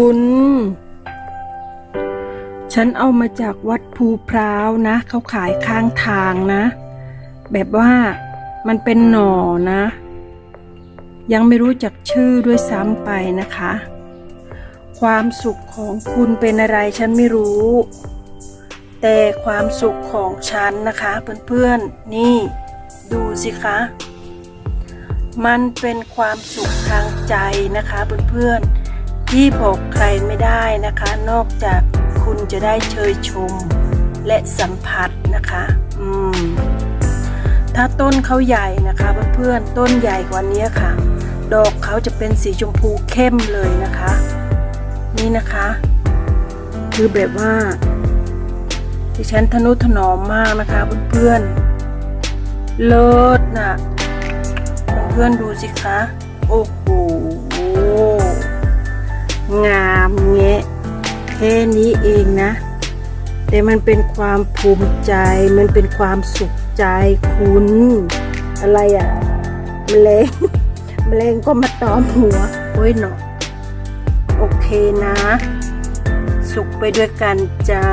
คุณ ฉันเอามาจากวัดภูพร้าวนะ เขาขายข้างทางนะ แบบว่ามันเป็นหน่อนะ ยังไม่รู้จักชื่อด้วยซ้ำไปนะคะ ความสุขของคุณเป็นอะไรฉันไม่รู้ แต่ความสุขของฉันนะคะ เพื่อนๆ นี่ดูสิคะมันเป็นความสุขทางใจนะคะเพื่อนๆ ที่บอกใครไม่ได้นะคะ นอกจากคุณจะได้เชยชมและสัมผัสนะคะ อืม ถ้าต้นเขาใหญ่นะคะเพื่อนๆ ต้นใหญ่กว่านี้ค่ะ ดอกเขาจะเป็นสีชมพูเข้มเลยนะคะ นี่นะคะ คือแบบว่าดิฉันทนุถนอมมากนะคะเพื่อนๆ เลิศน่ะเพื่อนๆดูสิคะ โอ้โห งามเงะแค่นี้เองนะ แต่มันเป็นความภูมิใจ มันเป็นความสุขใจคุณ อะไรอะ่ะแมลงแมลงก็มาตอมหัวโอ้ยเนาะโอเคนะ สุขไปด้วยกันจ้า